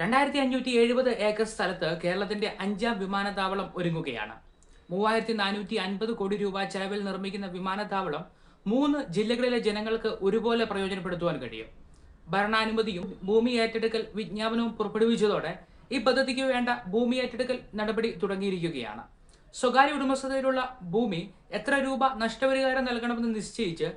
രണ്ടായിരത്തി അഞ്ഞൂറ്റി എഴുപത് ഏക്കർ സ്ഥലത്ത് കേരളത്തിന്റെ അഞ്ചാം വിമാനത്താവളം ഒരുങ്ങുകയാണ്. മൂവായിരത്തി നാനൂറ്റി അൻപത് കോടി രൂപ ചെലവിൽ നിർമ്മിക്കുന്ന വിമാനത്താവളം മൂന്ന് ജില്ലകളിലെ ജനങ്ങൾക്ക് ഒരുപോലെ പ്രയോജനപ്പെടുത്തുവാൻ കഴിയും. ഭരണാനുമതിയും ഭൂമി ഏറ്റെടുക്കൽ വിജ്ഞാപനവും പുറപ്പെടുവിച്ചതോടെ ഈ പദ്ധതിക്ക് വേണ്ട ഭൂമി ഏറ്റെടുക്കൽ നടപടി തുടങ്ങിയിരിക്കുകയാണ്. സ്വകാര്യ ഉടമസ്ഥതയിലുള്ള ഭൂമി എത്ര രൂപ നഷ്ടപരിഹാരം നൽകണമെന്ന് നിശ്ചയിച്ച്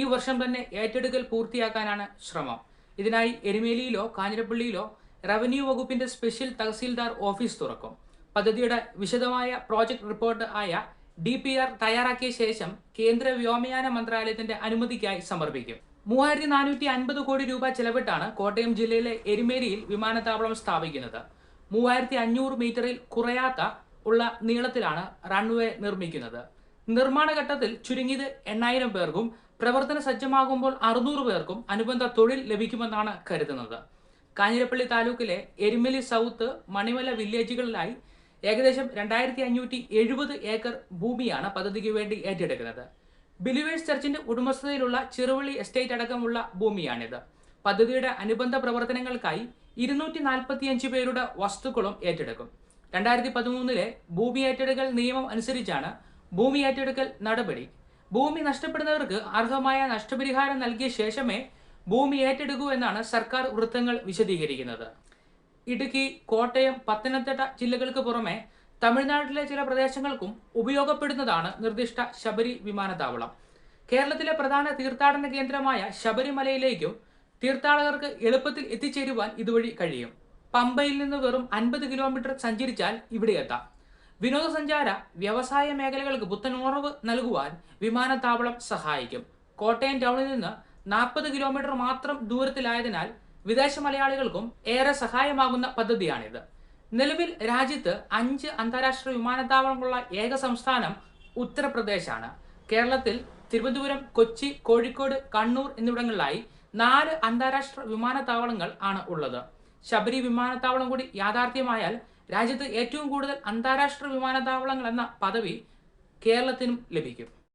ഈ വർഷം തന്നെ ഏറ്റെടുക്കൽ പൂർത്തിയാക്കാനാണ് ശ്രമം. ഇതിനായി എരുമേലിയിലോ കാഞ്ഞിരപ്പള്ളിയിലോ റവന്യൂ വകുപ്പിന്റെ സ്പെഷ്യൽ തഹസീൽദാർ ഓഫീസ് തുറക്കും. പദ്ധതിയുടെ വിശദമായ പ്രോജക്ട് റിപ്പോർട്ട് ആയ ഡി പി ആർ തയ്യാറാക്കിയ ശേഷം കേന്ദ്ര വ്യോമയാന മന്ത്രാലയത്തിന്റെ അനുമതിക്കായി സമർപ്പിക്കും. മൂവായിരത്തി നാനൂറ്റി അൻപത് കോടി രൂപ ചെലവിട്ടാണ് കോട്ടയം ജില്ലയിലെ എരുമേലിയിൽ വിമാനത്താവളം സ്ഥാപിക്കുന്നത്. മൂവായിരത്തി അഞ്ഞൂറ് മീറ്ററിൽ കുറയാത്ത ഉള്ള നീളത്തിലാണ് റൺവേ നിർമ്മിക്കുന്നത്. നിർമ്മാണ ഘട്ടത്തിൽ ചുരുങ്ങിയത് എണ്ണായിരം പേർക്കും പ്രവർത്തന സജ്ജമാകുമ്പോൾ അറുന്നൂറ് പേർക്കും അനുബന്ധ തൊഴിൽ ലഭിക്കുമെന്നാണ് കരുതുന്നത്. കാഞ്ഞിരപ്പള്ളി താലൂക്കിലെ എരുമലി സൗത്ത് മണിമല വില്ലേജുകളിലായി ഏകദേശം രണ്ടായിരത്തി അഞ്ഞൂറ്റി എഴുപത് ഏക്കർ ഭൂമിയാണ് പദ്ധതിക്ക് വേണ്ടി ഏറ്റെടുക്കുന്നത്. ബിലിവേഴ്സ് ചർച്ചിന്റെ ഉടമസ്ഥതയിലുള്ള ചെറുവള്ളി എസ്റ്റേറ്റ് അടക്കമുള്ള ഭൂമിയാണിത്. പദ്ധതിയുടെ അനുബന്ധ പ്രവർത്തനങ്ങൾക്കായി ഇരുന്നൂറ്റി നാൽപ്പത്തിയഞ്ച് പേരുടെ വസ്തുക്കളും ഏറ്റെടുക്കും. രണ്ടായിരത്തി പതിമൂന്നിലെ ഭൂമി ഏറ്റെടുക്കൽ നിയമം അനുസരിച്ചാണ് ഭൂമി ഏറ്റെടുക്കൽ നടപടി. ഭൂമി നഷ്ടപ്പെടുന്നവർക്ക് അർഹമായ നഷ്ടപരിഹാരം നൽകിയ ശേഷമേ ഭൂമി ഏറ്റെടുക്കൂ എന്നാണ് സർക്കാർ വൃത്തങ്ങൾ വിശദീകരിക്കുന്നത്. ഇടുക്കി കോട്ടയം പത്തനംതിട്ട ജില്ലകൾക്ക് പുറമെ തമിഴ്നാട്ടിലെ ചില പ്രദേശങ്ങൾക്കും ഉപയോഗപ്പെടുന്നതാണ് നിർദ്ദിഷ്ട ശബരി വിമാനത്താവളം. കേരളത്തിലെ പ്രധാന തീർത്ഥാടന കേന്ദ്രമായ ശബരിമലയിലേക്കും തീർത്ഥാടകർക്ക് എളുപ്പത്തിൽ എത്തിച്ചേരുവാൻ ഇതുവഴി കഴിയും. പമ്പയിൽ നിന്ന് വെറും അൻപത് കിലോമീറ്റർ സഞ്ചരിച്ചാൽ ഇവിടെ എത്താം. വിനോദസഞ്ചാര വ്യവസായ മേഖലകൾക്ക് പുത്തനുണർവ് നൽകുവാൻ വിമാനത്താവളം സഹായിക്കും. കോട്ടയം ടൗണിൽ നിന്ന് നാൽപ്പത് കിലോമീറ്റർ മാത്രം ദൂരത്തിലായതിനാൽ വിദേശ മലയാളികൾക്കും ഏറെ സഹായമാകുന്ന പദ്ധതിയാണിത്. നിലവിൽ രാജ്യത്ത് അഞ്ച് അന്താരാഷ്ട്ര വിമാനത്താവളങ്ങളുള്ള ഏക സംസ്ഥാനം ഉത്തർപ്രദേശാണ്. കേരളത്തിൽ തിരുവനന്തപുരം കൊച്ചി കോഴിക്കോട് കണ്ണൂർ എന്നിവിടങ്ങളിലായി നാല് അന്താരാഷ്ട്ര വിമാനത്താവളങ്ങൾ ആണ് ഉള്ളത്. ശബരി വിമാനത്താവളം കൂടി യാഥാർത്ഥ്യമായാൽ രാജ്യത്ത് ഏറ്റവും കൂടുതൽ അന്താരാഷ്ട്ര വിമാനത്താവളങ്ങൾ എന്ന പദവി കേരളത്തിനും ലഭിക്കും.